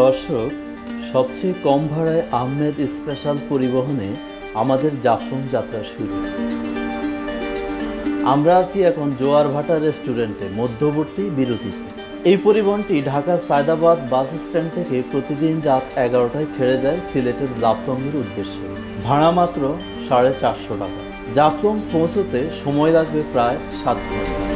দর্শক, সবচেয়ে কম ভাড়ায় আহমেদ স্পেশাল পরিবহনে আমাদের জাফলং যাত্রা শুরু। আমরা আছি এখন জোয়ার ভাটা রেস্টুরেন্টে মধ্যবর্তী বিরতিতে। এই পরিবহনটি ঢাকার সায়দাবাদ বাস স্ট্যান্ড থেকে প্রতিদিন রাত এগারোটায় ছেড়ে যায় সিলেটের জাফলংয়ের উদ্দেশ্যে। ভাড়া মাত্র সাড়ে চারশো টাকা। জাফলং পৌঁছতে সময় লাগবে প্রায় সাত ঘণ্টা।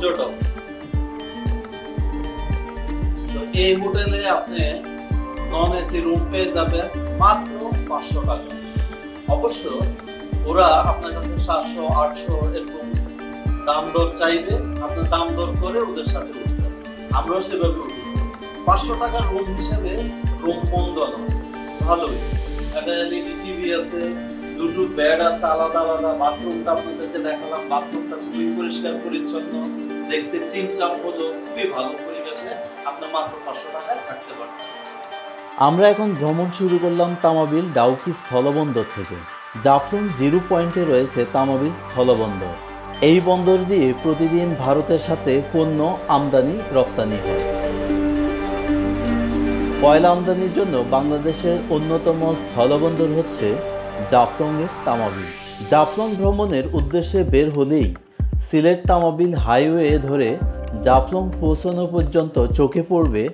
পর্যটক। এই হোটেলে আপনি নন এসি রুম পেয়ে যাবেন মাত্র পাঁচশো টাকা। অবশ্য ওরা আপনার কাছে সাতশো, আটশো এরকম দাম দর চাইবে। আপনার দাম দর করে ওদের সাথে উঠবেন আমরাও সেভাবে উঠেছি পাঁচশো টাকার রুম হিসেবে রুম মন্দ নয় ভালোই। একটা এলইডি টিভি আছে, দুটো বেড আছে, আলাদা আলাদা। বাথরুমটা আপনাদেরকে দেখালাম। বাথরুমটা খুবই পরিষ্কার, পরিচ্ছন্ন। দেখতে চিমচাম হলো খুবই ভালো পরিবেশে আপনি মাত্র পাঁচশো টাকায় থাকতে পারছেন আমরা এখন ভ্রমণ শুরু করলাম তামাবিল ডাউকি স্থলবন্দর থেকে। জাফলং জিরো পয়েন্টে রয়েছে তামাবিল স্থলবন্দর। এই বন্দর দিয়ে প্রতিদিন ভারতের সাথে পণ্য, আমদানি, রপ্তানি হয়। কয়লা আমদানির জন্য বাংলাদেশের অন্যতম স্থলবন্দর হচ্ছে জাফলংয়ের তামাবিল। জাফলং ভ্রমণের উদ্দেশ্যে বের হলেই সিলেট তামাবিল হাইওয়ে ধরে জাফলং পৌঁছানো পর্যন্ত চোখে পড়বে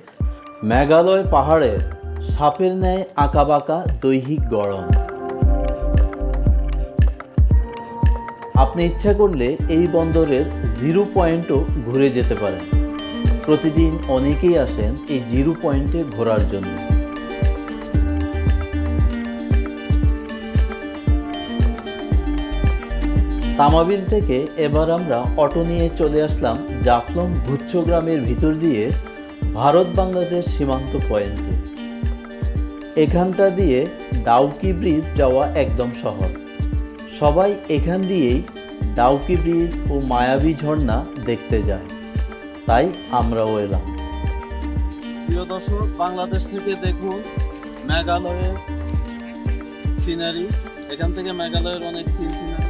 মেঘালয় পাহাড়ের সাপের ন্যায় আঁকাবাঁকা দৈহিক গরম আপনি ইচ্ছা করলে এই বন্দরের জিরো পয়েন্টও ঘুরে যেতে পারেন। প্রতিদিন অনেকেই আসেন এই জিরো পয়েন্টে ঘোরার জন্য। তামাবিল থেকে এবার আমরা অটো নিয়ে চলে আসলাম জাফলং গুচ্ছ গ্রামের ভিতর দিয়ে ভারত বাংলাদেশ সীমান্ত পয়েন্টে। এখানটা দিয়ে ডাউকি ব্রিজ যাওয়া একদম সহজ। সবাই এখান দিয়েই ডাউকি ব্রিজ ও মায়াবী ঝর্ণা দেখতে যায়। তাই আমরাও এলাম। প্রিয় দর্শক, বাংলাদেশ থেকে দেখুন মেঘালয়ের সিনারি। এখান থেকে মেঘালয়ের অনেক সিন সিনারি।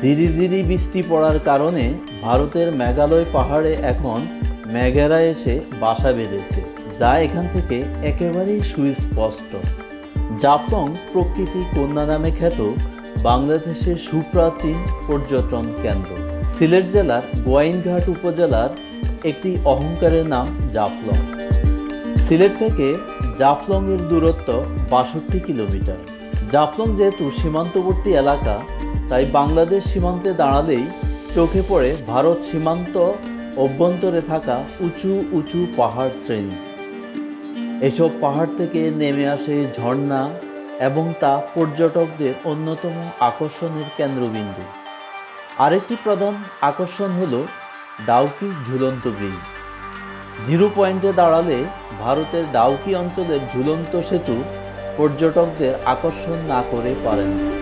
ঝিরি বৃষ্টি পড়ার কারণে ভারতের মেঘালয় পাহাড়ে এখন মেঘেরা এসে বাসা বেঁধেছে, যা এখান থেকে একেবারেই সুস্পষ্ট। জাফলং প্রকৃতি কন্যা নামে খ্যাত বাংলাদেশের সুপ্রাচীন পর্যটন কেন্দ্র। সিলেট জেলার গোয়াইনঘাট উপজেলার একটি অহংকারের নাম জাফলং সিলেট থেকে জাফলং এর দূরত্ব বাষট্টি কিলোমিটার। জাফলং যেহেতু সীমান্তবর্তী এলাকা তাই বাংলাদেশ সীমান্তে দাঁড়ালেই চোখে পড়ে ভারত সীমান্ত অভ্যন্তরে থাকা উঁচু উঁচু পাহাড় শ্রেণি। এসব পাহাড় থেকে নেমে আসে ঝর্ণা এবং তা পর্যটকদের অন্যতম আকর্ষণের কেন্দ্রবিন্দু। আরেকটি প্রধান আকর্ষণ হল ডাউকি ঝুলন্ত ব্রিজ। জিরো পয়েন্টে দাঁড়ালে ভারতের ডাউকি অঞ্চলের ঝুলন্ত সেতু পর্যটকদের আকর্ষণ না করে পারেন না।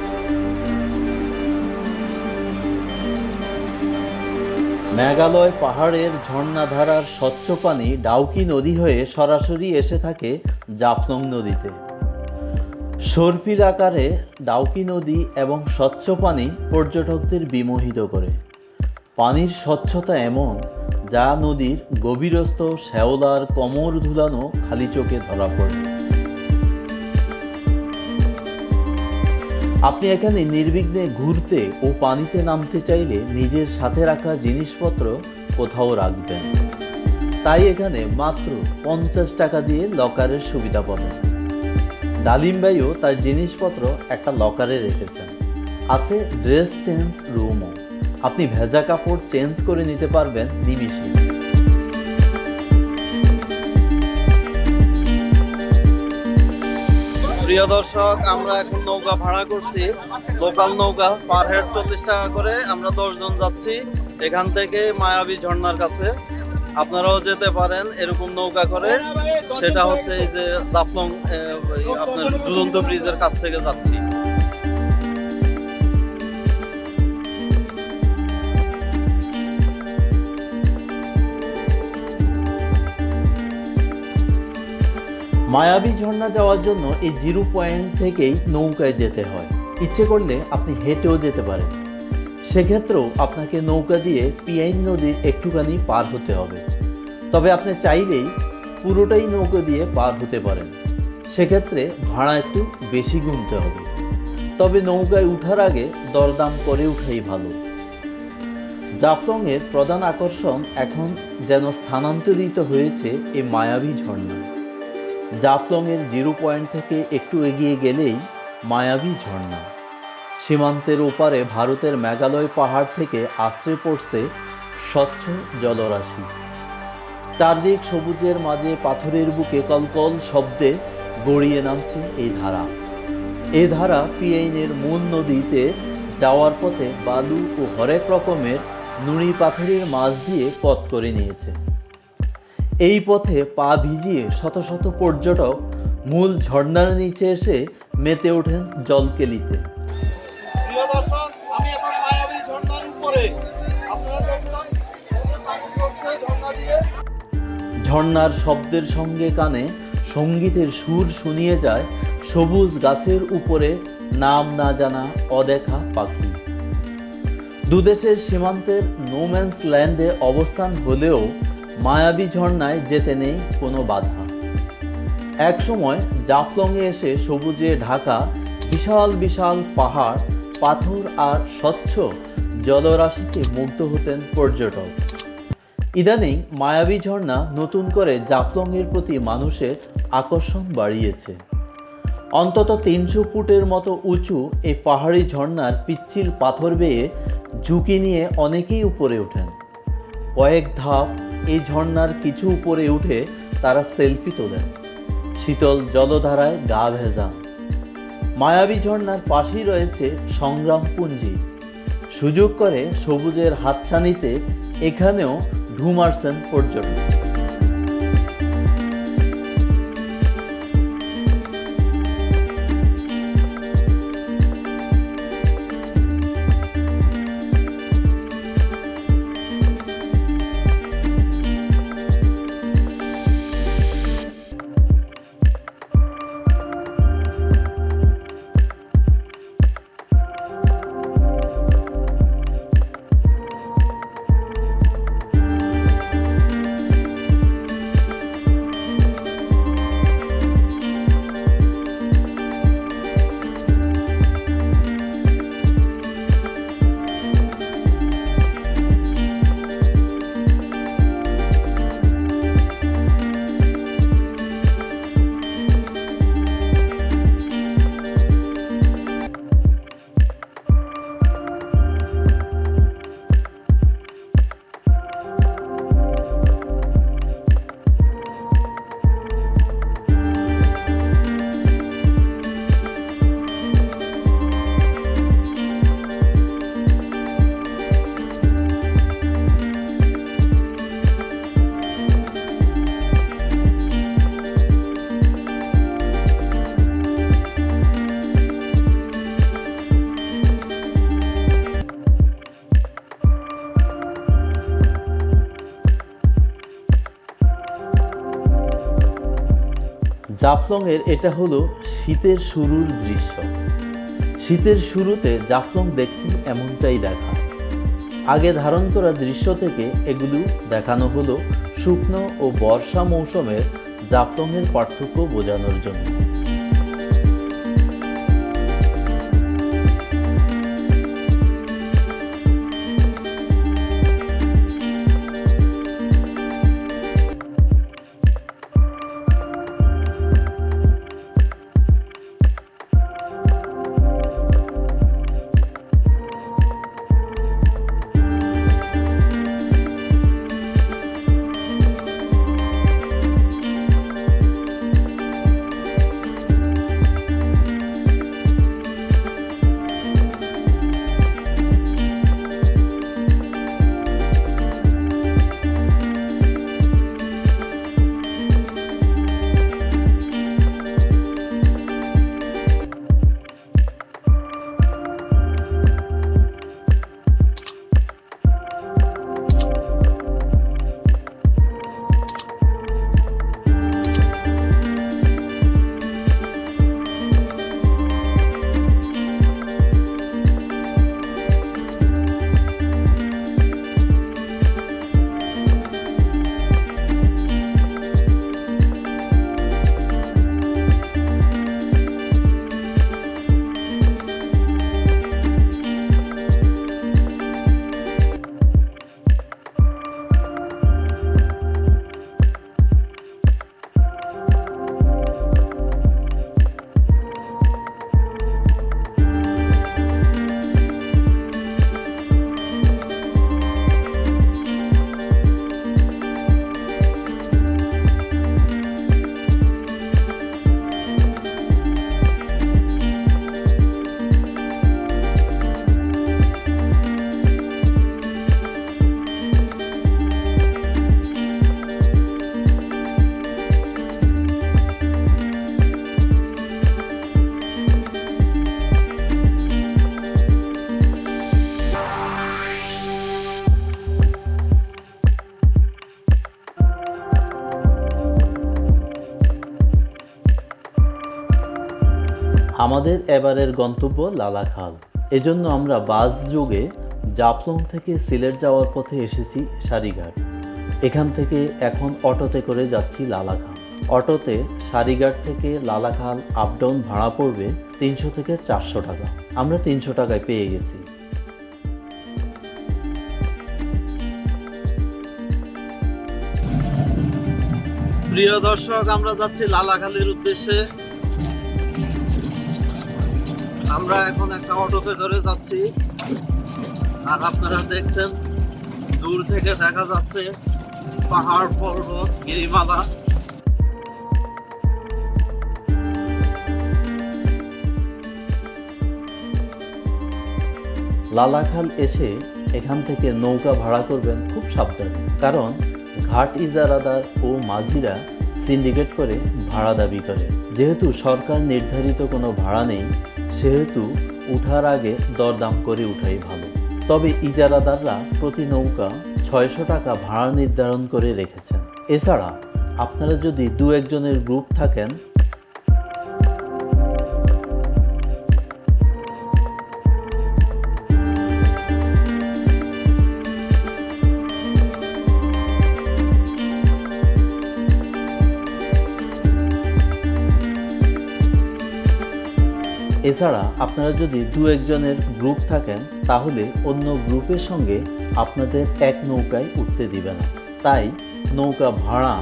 মেঘালয় পাহাড়ের ঝর্ণাধারার স্বচ্ছ পানি ডাউকি নদী হয়ে সরাসরি এসে থাকে জাফলং নদীতে। সর্পির আকারে ডাউকি নদী এবং স্বচ্ছ পানি পর্যটকদের বিমোহিত করে। পানির স্বচ্ছতা এমন যা নদীর গভীরস্থ শ্যাওলার কমর ধুলানো খালি চোখে ধরা পড়ে। আপনি এখানে নির্বিঘ্নে ঘুরতে ও পানিতে নামতে চাইলে নিজের সাথে রাখা জিনিসপত্র কোথাও রাখবেন। তাই এখানে মাত্র পঞ্চাশ টাকা দিয়ে লকারের সুবিধা পাবেন। ডালিম ভাইও তার জিনিসপত্র একটা লকারে রেখেছেন। আছে ড্রেস চেঞ্জ রুমও। আপনি ভেজা কাপড় চেঞ্জ করে নিতে পারবেন নিমিষে। প্রিয় দর্শক, আমরা এখন নৌকা ভাড়া করছি। লোকাল নৌকা পার হেড চল্লিশ টাকা করে। আমরা দশজন যাচ্ছি এখান থেকে মায়াবী ঝর্ণার কাছে। আপনারাও যেতে পারেন এরকম নৌকা করে। সেটা হচ্ছে এই যে জাফলং আপনার ঝুলন্ত ব্রিজের কাছ থেকে যাচ্ছি। মায়াবী ঝর্ণা যাওয়ার জন্য এই জিরো পয়েন্ট থেকেই নৌকায় যেতে হয়। ইচ্ছে করলে আপনি হেঁটেও যেতে পারেন। সেক্ষেত্রেও আপনাকে নৌকা দিয়ে পিয়াইন নদীর একটুখানি পার হতে হবে। তবে আপনি চাইলেই পুরোটাই নৌকা দিয়ে পার হতে পারেন। সেক্ষেত্রে ভাড়া একটু বেশি গুনতে হবে। তবে নৌকায় উঠার আগে দরদাম করে উঠাই ভালো। জাফলংয়ের প্রধান আকর্ষণ এখন যেন স্থানান্তরিত হয়েছে এই মায়াবী ঝর্ণা। জাফলংয়ের জিরো পয়েন্ট থেকে একটু এগিয়ে গেলেই মায়াবী ঝর্ণা। সীমান্তের ওপারে ভারতের মেঘালয় পাহাড় থেকে আশ্রে পড়ছে স্বচ্ছ জলরাশি। চারদিক সবুজের মাঝে পাথরের বুকে কলকল শব্দে গড়িয়ে নামছে এই ধারা। এ ধারা পিয়াইনের মূল নদীতে যাওয়ার পথে বালু ও হরেক রকমের নুড়ি পাথরের মাছ দিয়ে পথ করে নিয়েছে। এই পথে পা ভিজিয়ে শত শত পর্যটক মূল ঝর্ণার নিচে এসে মেতে ওঠেন জলকেলিতে। ঝর্ণার শব্দের সঙ্গে কানে সঙ্গীতের সুর শুনিয়ে যায় সবুজ গাছের উপরে নাম না জানা অদেখা পাখি। দুদেশের সীমান্তের নোম্যান্স ল্যান্ডে অবস্থান হলেও মায়াবী ঝর্ণায় যেতে নেই কোনো বাধা। একসময় জাফলংয়ে এসে সবুজে ঢাকা বিশাল বিশাল পাহাড়, পাথর আর স্বচ্ছ জলরাশিতে মুগ্ধ হতেন পর্যটক। ইদানিং মায়াবী ঝর্ণা নতুন করে জাফলংয়ের প্রতি মানুষের আকর্ষণ বাড়িয়েছে। অন্তত তিনশো ফুটের মতো উঁচু এই পাহাড়ি ঝর্ণার পিচ্ছিল পাথর বেয়ে ঝুঁকি নিয়ে অনেকেই উপরে ওঠেন। কয়েক ধাপ এই ঝর্ণার কিছু উপরে উঠে তারা সেলফি তোলেন। শীতল জলধারায় গা ভেজা। মায়াবী ঝর্ণার পাশেই রয়েছে সংগ্রামপুঞ্জি সুযোগ করে সবুজের হাতছানিতে এখানেও ঢু মারছেন পর্যটক। জাফলংয়ের এটা হলো শীতের শুরুর দৃশ্য। শীতের শুরুতে জাফলং দেখতে এমনটাই দেখা। আগে ধারণ করা দৃশ্য থেকে এগুলো দেখানো হলো শুকনো ও বর্ষা মৌসুমের জাফলংয়ের পার্থক্য বোঝানোর জন্য। আমাদের এবারের গন্তব্য লালাখাল। এজন্য আমরা বাস যোগে জাফলং থেকে সিলেট যাওয়ার পথে এসেছি সারিঘাট। এখান থেকে এখন অটোতে করে যাচ্ছি লালাখাল। অটোতে সারিঘাট থেকে লালাখাল আপ ডাউন ভাড়া পড়বে তিনশো থেকে চারশো টাকা। আমরা তিনশো টাকায় পেয়ে গেছি। প্রিয় দর্শক, আমরা যাচ্ছি লালাখালির উদ্দেশ্যে। আমরা এখন একটা অটোতে করে যাচ্ছি। আর আপনারা দেখছেন, দূর থেকে দেখা যাচ্ছে পাহাড় পর্বত, গিরিমালা। লালাখাল এসে এখান থেকে নৌকা ভাড়া করবেন খুব সাবধানে। কারণ ঘাট ইজারাদার ও মাঝিরা সিন্ডিকেট করে ভাড়া দাবি করে। যেহেতু সরকার নির্ধারিত কোনো ভাড়া নেই সেহেতু উঠার আগে দরদাম করে উঠাই ভালো। তবে ইজারাদাররা প্রতি নৌকা ছয়শো টাকা ভাড়া নির্ধারণ করে রেখেছেন। এছাড়া আপনারা যদি দু একজনের গ্রুপ থাকেন এছাড়া আপনারা যদি দু একজনের গ্রুপ থাকেন, তাহলে অন্য গ্রুপের সঙ্গে আপনাদের এক নৌকায় উঠতে দিবে না। তাই নৌকা ভাড়া,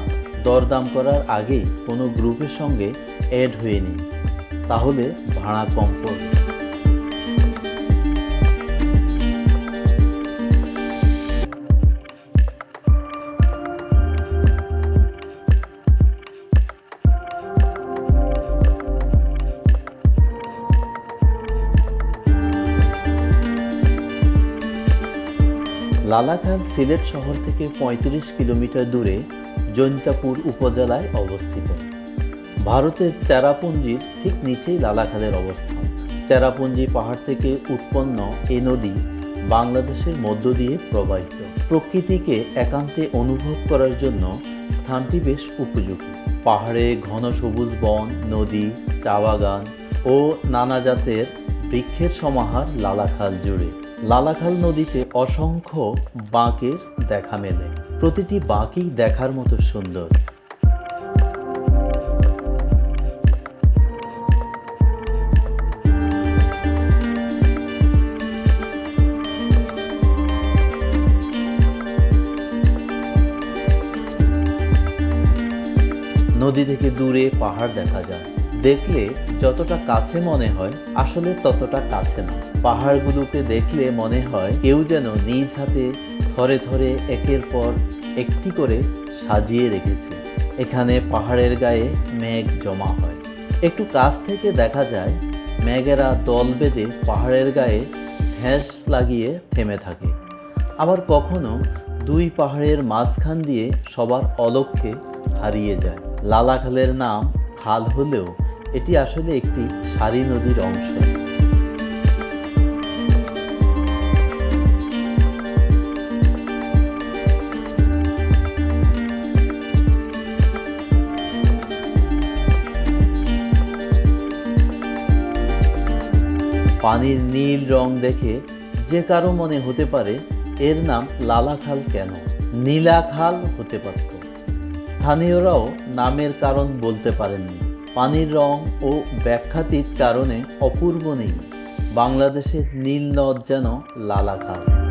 দরদাম করার আগেই কোনো গ্রুপের সঙ্গে অ্যাড হয়ে নিন। তাহলে ভাড়া কম পড়বে। লালাখাল সিলেট শহর থেকে ৩৫ কিলোমিটার দূরে জৈন্তাপুর উপজেলায় অবস্থিত। ভারতের চেরাপুঞ্জির ঠিক নিচেই লালাখালের অবস্থান। চেরাপুঞ্জি পাহাড় থেকে উৎপন্ন এ নদী বাংলাদেশের মধ্য দিয়ে প্রবাহিত। প্রকৃতিকে একান্তে অনুভব করার জন্য স্থানটি বেশ উপযোগী। পাহাড়ে ঘন সবুজ বন, নদী চা বাগান ও নানা জাতের বৃক্ষের সমাহার লালাখাল জুড়ে। লালাখাল নদীতে অসংখ্য বাঁকের দেখা মেলে। প্রতিটি বাঁকই দেখার মতো সুন্দর। নদী থেকে দূরে পাহাড় দেখা যায়। দেখলে যতটা কাছে মনে হয়, আসলে ততটা কাছে না। পাহাড়গুলোকে দেখলে মনে হয় কেউ যেন নিজ হাতে থরে থরে একের পর একটি করে সাজিয়ে রেখেছে। এখানে পাহাড়ের গায়ে মেঘ জমা হয়। একটু কাছ থেকে দেখা যায়, মেঘেরা দল বেঁধে পাহাড়ের গায়ে ঠেস লাগিয়ে থেমে থাকে। আবার কখনো দুই পাহাড়ের মাঝখান দিয়ে সবার অলক্ষ্যে হারিয়ে যায়। লালাখালের নাম খাল হলেও এটি আসলে একটি সারি নদীর অংশ। পানির নীল রং দেখে যে কারও মনে হতে পারে এর নাম লালাখাল কেন? নীলাখাল হতে পারত। স্থানীয়রাও নামের কারণ বলতে পারেননি। পানির রং ও ব্যাখ্যাতির কারণে অপূর্ব নেই। বাংলাদেশের নীল নদ যেন লালাখাল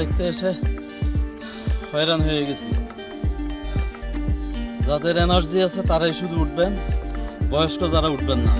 দেখতে এসে হয়রান হয়ে গেছি। যাদের এনার্জি আছে তারাই শুধু উঠবেন, বয়স্ক যারা উঠবেন না।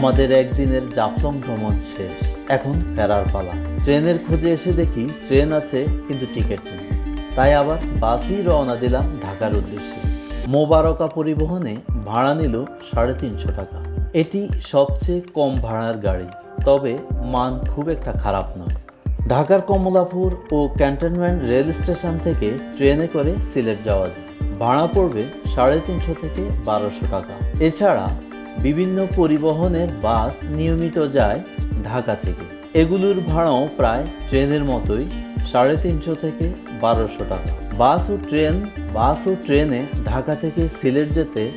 আমাদের একদিনের জাফলং ভ্রমণ শেষ। এখন ফেরার পালা। ট্রেনের খোঁজে এসে দেখি ট্রেন আছে, কিন্তু টিকিট নেই। তাই আবার বাসই রওনা দিলাম ঢাকার উদ্দেশ্যে। মোবারকা পরিবহনে ভাড়া নিল সাড়ে তিনশো টাকা। এটি সবচেয়ে কম ভাড়ার গাড়ি, তবে মান খুব একটা খারাপ নয়। ঢাকার কমলাপুর ও ক্যান্টনমেন্ট রেল স্টেশন থেকে ট্রেনে করে সিলেট যাওয়া যায়। ভাড়া পড়বে সাড়ে তিনশো থেকে বারোশো টাকা। এছাড়া বিভিন্ন পরিবহনের বাস নিয়মিত যায় ঢাকা থেকে। এগুলোর ভাড়াও প্রায় ট্রেনের মতোই, সাড়ে তিনশো থেকে বারোশো টাকা। বাস ও ট্রেন, বাস ও ট্রেনে ঢাকা থেকে সিলেট যেতে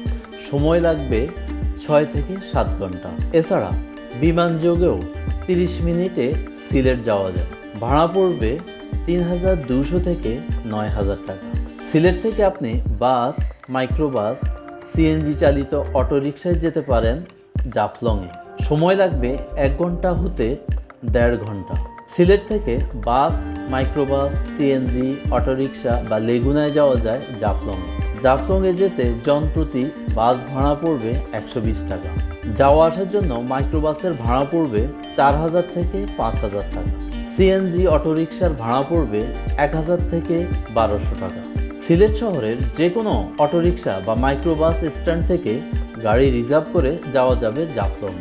সময় লাগবে ছয় থেকে সাত ঘণ্টা। এছাড়া বিমান যোগেও তিরিশ মিনিটে সিলেট যাওয়া যায়। ভাড়া পড়বে তিন হাজার দুশো থেকে নয় হাজার টাকা। সিলেট থেকে আপনি বাস, মাইক্রোবাস সিএনজি চালিত অটোরিকশায় যেতে পারেন জাফলংয়ে। সময় লাগবে এক ঘণ্টা হতে দেড় ঘণ্টা। সিলেট থেকে বাস, মাইক্রোবাস, সিএনজি, অটোরিকশা বা লেগুনায় যাওয়া যায় জাফলংয়ে। জাফলংয়ে যেতে জনপ্রতি বাস ভাড়া পড়বে একশো বিশ টাকা। যাওয়া আসার জন্য মাইক্রোবাসের ভাড়া পড়বে চার হাজার থেকে পাঁচ হাজার টাকা। সিএনজি অটোরিকশার ভাড়া পড়বে এক হাজার থেকে বারোশো টাকা। সিলেট শহরের যে কোনো অটোরিকশা বা মাইক্রোবাস স্ট্যান্ড থেকে গাড়ি রিজার্ভ করে যাওয়া যাবে জাফলং।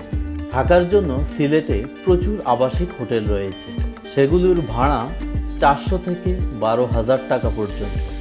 থাকার জন্য সিলেটে প্রচুর আবাসিক হোটেল রয়েছে। সেগুলোর ভাড়া চারশো থেকে বারো হাজার টাকা পর্যন্ত।